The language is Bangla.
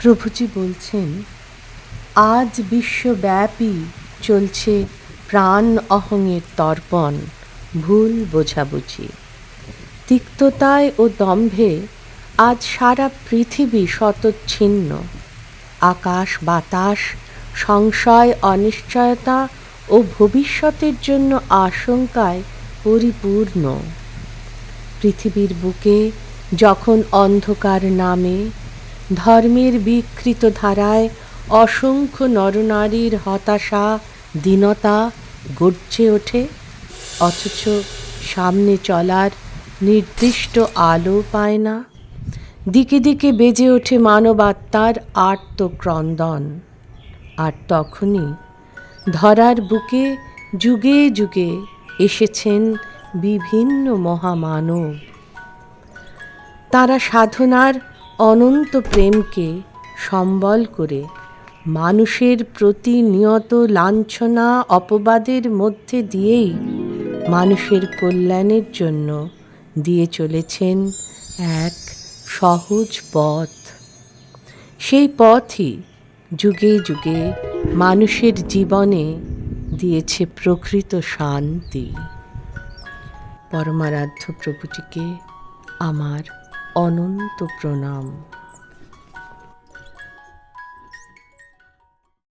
প্রভুজি বলছেন, আজ বিশ্বব্যাপী চলছে প্রাণ অহংয়ের তর্পণ, ভুল বোঝাবুঝি। তিক্ততায় ও দম্ভে আজ সারা পৃথিবী শতচ্ছিন্ন আকাশ বাতাস, সংশয়, অনিশ্চয়তা ও ভবিষ্যতের জন্য আশঙ্কায় পরিপূর্ণ। পৃথিবীর বুকে যখন অন্ধকার নামে ধর্মের বিকৃত ধারায় অসংখ্য নরনারীর হতাশা দীনতা গর্জে ওঠে, অথচ সামনে চলার নির্দিষ্ট আলো পায় না। দিকে দিকে বেজে ওঠে মানবাত্মার আর্তক্রন্দন আর তখনই ধরার বুকে যুগে যুগে এসেছেন বিভিন্ন মহামানব। তারা সাধনার অনন্ত প্রেমকে সম্বল করে মানুষের প্রতিনিয়ত লাঞ্ছনা, অপবাদের মধ্যে দিয়েই মানুষের কল্যাণের জন্য দিয়ে চলেছেন এক সহজ পথ। সেই পথই যুগে যুগে মানুষের জীবনে দিয়েছে প্রকৃত শান্তি। পরমারাধ্য প্রভুটিকে আমার অনন্ত প্রণাম।